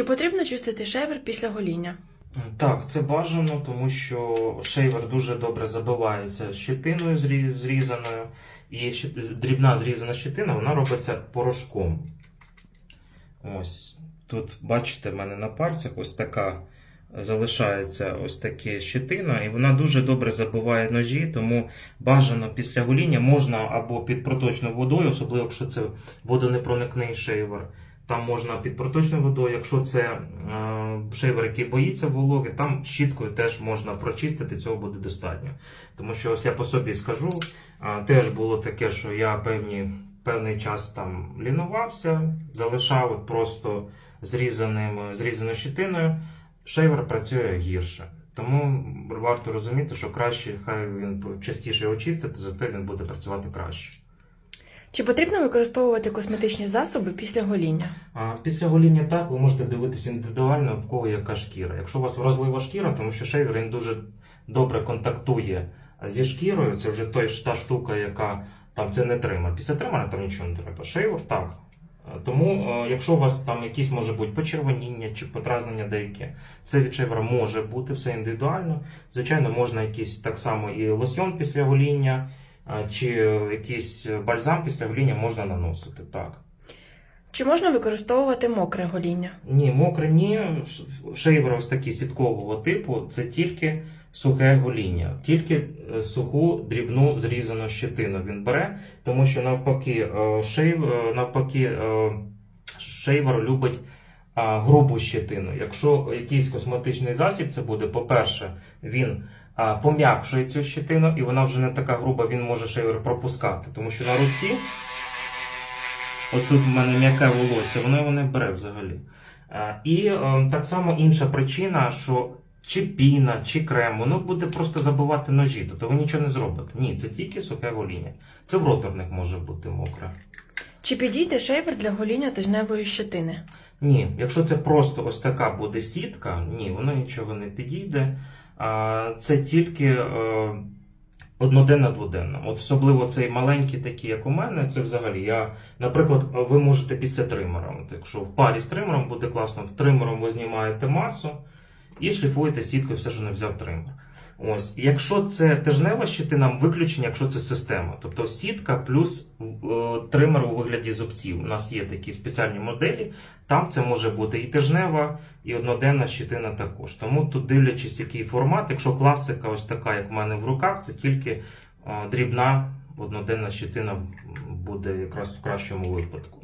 Чи потрібно чистити шевер після гоління? Так, це бажано, тому що шейвер дуже добре забивається щетиною зрізаною, і дрібна зрізана щетина вона робиться порошком. Ось тут, бачите, в мене на пальцях ось така залишається ось таке щетина, і вона дуже добре забиває ножі, тому бажано після гоління можна або під проточною водою, особливо якщо це водонепроникний шейвер. Там можна під проточною водою, якщо це е, шейвер, який боїться вологи, там щіткою теж можна прочистити, цього буде достатньо. Тому що ось я по собі скажу, теж було таке, що я певні, певний час там лінувався, залишав от просто зрізаним, зрізаною щитиною. Шейвер працює гірше. Тому варто розуміти, що краще хай він частіше його чистити, зате він буде працювати краще. Чи потрібно використовувати косметичні засоби після гоління? Після гоління так, ви можете дивитися індивідуально, в кого яка шкіра. Якщо у вас вразлива шкіра, тому що шейвер він дуже добре контактує зі шкірою, це вже той, та штука, яка там це не тример. Після тримера там нічого не треба. Шейвер так. Тому, якщо у вас там якісь може бути почервоніння чи подразнення деякі, це від шейвера може бути все індивідуально. Звичайно, можна якийсь так само і лосьон після гоління, чи е, якийсь бальзам після гоління можна наносити. Так. Чи можна використовувати мокре гоління? Ні, мокре ні. Шейвер ось такий сіткового типу це тільки сухе гоління, тільки е, суху дрібну зрізану щетину він бере, тому що навпаки, е, шейв, е, навпаки, е, шейвер любить грубу щетину. Якщо якийсь косметичний засіб це буде, по-перше, він пом'якшує цю щетину, і вона вже не така груба, він може шейвер пропускати, тому що на руці. От тут в мене м'яке волосся, воно його не бере взагалі. І е, так само інша причина, що чи піна, чи крем, воно буде просто забивати ножі, тобто ви нічого не зробите. Ні, це тільки сухе гоління. Це в роторник може бути мокре. Чи підійде шейвер для гоління тижневої щетини? Ні, якщо це просто ось така буде сітка, ні, воно нічого не підійде. Це тільки е, одноденна дводенна. От особливо цей маленький такий, як у мене, це взагалі. Я, наприклад, ви можете після тримера. От якщо в парі з тримером буде класно, тримером ви знімаєте масу і шліфуєте сіткою все, що не взяв тример. Ось, якщо це тижнева щитина, виключення, якщо це система, тобто сітка плюс е, тример у вигляді зубців. У нас є такі спеціальні моделі, там це може бути і тижнева, і одноденна щитина також. Тому тут дивлячись, який формат, якщо класика ось така, як в мене в руках, це тільки е, дрібна одноденна щитина буде якраз в кращому випадку.